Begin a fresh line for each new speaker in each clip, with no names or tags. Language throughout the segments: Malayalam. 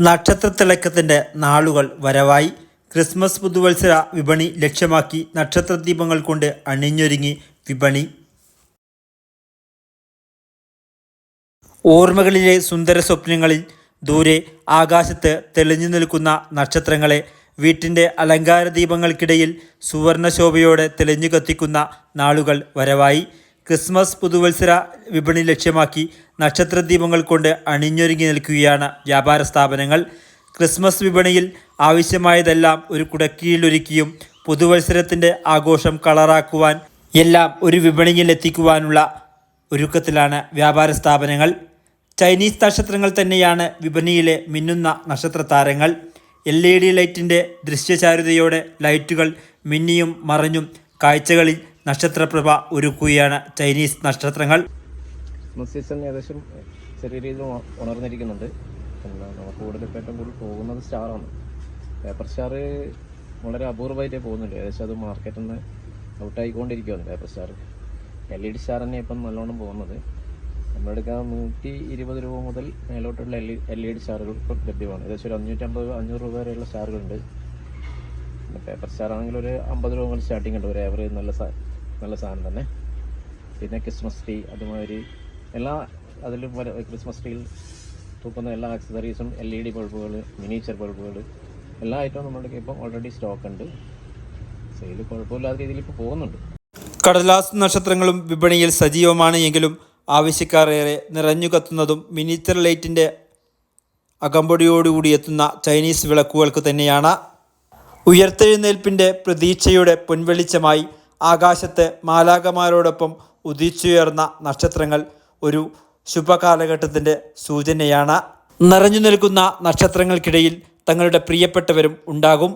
നക്ഷത്രത്തിളക്കത്തിന്റെ നാളുകൾ വരവായി. ക്രിസ്മസ് പുതുവത്സര വിപണി ലക്ഷ്യമാക്കി നക്ഷത്രദീപങ്ങൾ കൊണ്ട് അണിഞ്ഞൊരുങ്ങി വിപണി. ഓർമ്മകളിലെ സുന്ദര സ്വപ്നങ്ങളിൽ ദൂരെ ആകാശത്ത് തെളിഞ്ഞു നിൽക്കുന്ന നക്ഷത്രങ്ങളെ വീട്ടിന്റെ അലങ്കാര ദീപങ്ങൾക്കിടയിൽ സുവർണശോഭയോടെ തെളിഞ്ഞു കത്തിക്കുന്ന നാളുകൾ വരവായി. ക്രിസ്മസ് പുതുവത്സര വിപണി ലക്ഷ്യമാക്കി നക്ഷത്ര ദീപങ്ങൾ കൊണ്ട് അണിഞ്ഞൊരുങ്ങി നിൽക്കുകയാണ് വ്യാപാര സ്ഥാപനങ്ങൾ. ക്രിസ്മസ് വിപണിയിൽ ആവശ്യമായതെല്ലാം ഒരു കുടക്കീഴിലൊരുക്കിയും പുതുവത്സരത്തിന്റെ ആഘോഷം കളറാക്കുവാൻ എല്ലാം ഒരു വിപണിയിൽ എത്തിക്കുവാനുള്ള ഒരുക്കത്തിലാണ് വ്യാപാര സ്ഥാപനങ്ങൾ. ചൈനീസ് നക്ഷത്രങ്ങൾ തന്നെയാണ് വിപണിയിലെ മിന്നുന്ന നക്ഷത്ര താരങ്ങൾ. എൽ ഇ ഡി ലൈറ്റിന്റെ ദൃശ്യചാരുതയോടെ ലൈറ്റുകൾ മിന്നിയും മറഞ്ഞും കാഴ്ചകളിൽ നക്ഷത്രപ്രഭ ഒരുക്കുകയാണ്. ചൈനീസ് നക്ഷത്രങ്ങൾ.
സീസൺ ഏകദേശം ചെറിയ രീതിയിൽ ഉണ- ഉണർന്നിരിക്കുന്നുണ്ട്. പിന്നെ നമുക്ക് ഏറ്റവും കൂടുതൽ പോകുന്നത് സ്റ്റാറാണ് പേപ്പർ സ്റ്റാർ വളരെ അപൂർവമായിട്ടേ പോകുന്നുണ്ട് ഏകദേശം അത് മാർക്കറ്റിൽ നിന്ന് ഔട്ടായിക്കൊണ്ടിരിക്കുകയാണ് paper star L E D star തന്നെ ഇപ്പം നല്ലോണം പോകുന്നത്. നമ്മളെടുക്കാൻ നൂറ്റി ഇരുപത് രൂപ മുതൽ മേലോട്ടുള്ള എൽ എൽ ഇ ഡി സ്റ്റാറുകൾ ഇപ്പോൾ ലഭ്യമാണ്. ഏകദേശം ഒരു അഞ്ഞൂറ്റമ്പത് അഞ്ഞൂറ് രൂപ വരെയുള്ള സ്റ്റാറുകളുണ്ട് പേപ്പർ സ്റ്റാർ ആണെങ്കിൽ ഒരു അമ്പത് രൂപ മുതൽ സ്റ്റാർട്ടിംഗ് ഉണ്ട്. ഒരു ആവറേജ് നല്ല നല്ല സാധനം തന്നെ. പിന്നെ ക്രിസ്മസ് ട്രീ അതുമാതിരി എല്ലാ അതിലും ക്രിസ്മസ് ട്രീയിൽ തൂക്കുന്ന എല്ലാ ആക്സസറീസും എൽ ഇ ഡി ബൾബുകൾ മിനിച്ചർ ബൾബുകൾ എല്ലാ ഐറ്റവും നമ്മുടെ ഇപ്പം ഓൾറെഡി സ്റ്റോക്ക് ഉണ്ട്. സെയിൽ കുഴപ്പമില്ലാത്ത രീതിയിൽ ഇപ്പോൾ പോകുന്നുണ്ട്.
കടലാസ് നക്ഷത്രങ്ങളും വിപണിയിൽ സജീവമാണ് എങ്കിലും ആവശ്യക്കാർ ഏറെ നിറഞ്ഞു കത്തുന്നതും മിനിച്ചർ ലൈറ്റിന്റെ അകമ്പടിയോടുകൂടി എത്തുന്ന ചൈനീസ് വിളക്കുകൾക്ക് തന്നെയാണ്. ഉയർത്തെഴുന്നേൽപ്പിന്റെ പ്രതീക്ഷയുടെ പൊൻവെളിച്ചമായി ആകാശത്ത് മാലാകമാരോടൊപ്പം ഉദിച്ചുയർന്ന നക്ഷത്രങ്ങൾ ഒരു ശുഭകാലഘട്ടത്തിന്റെ സൂചനയാണ്. നിറഞ്ഞു നിൽക്കുന്ന നക്ഷത്രങ്ങൾക്കിടയിൽ തങ്ങളുടെ പ്രിയപ്പെട്ടവരും ഉണ്ടാകും.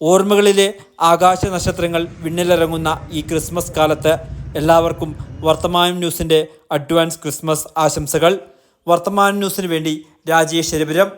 ഓർമ്മകളിലെ ആകാശ നക്ഷത്രങ്ങൾ വിണ്ണിലിറങ്ങുന്ന ഈ ക്രിസ്മസ് കാലത്ത് എല്ലാവർക്കും വർത്തമാനം ന്യൂസിന്റെ അഡ്വാൻസ് ക്രിസ്മസ് ആശംസകൾ. വർത്തമാനം ന്യൂസിന് വേണ്ടി രാജേഷ് രവിപുരം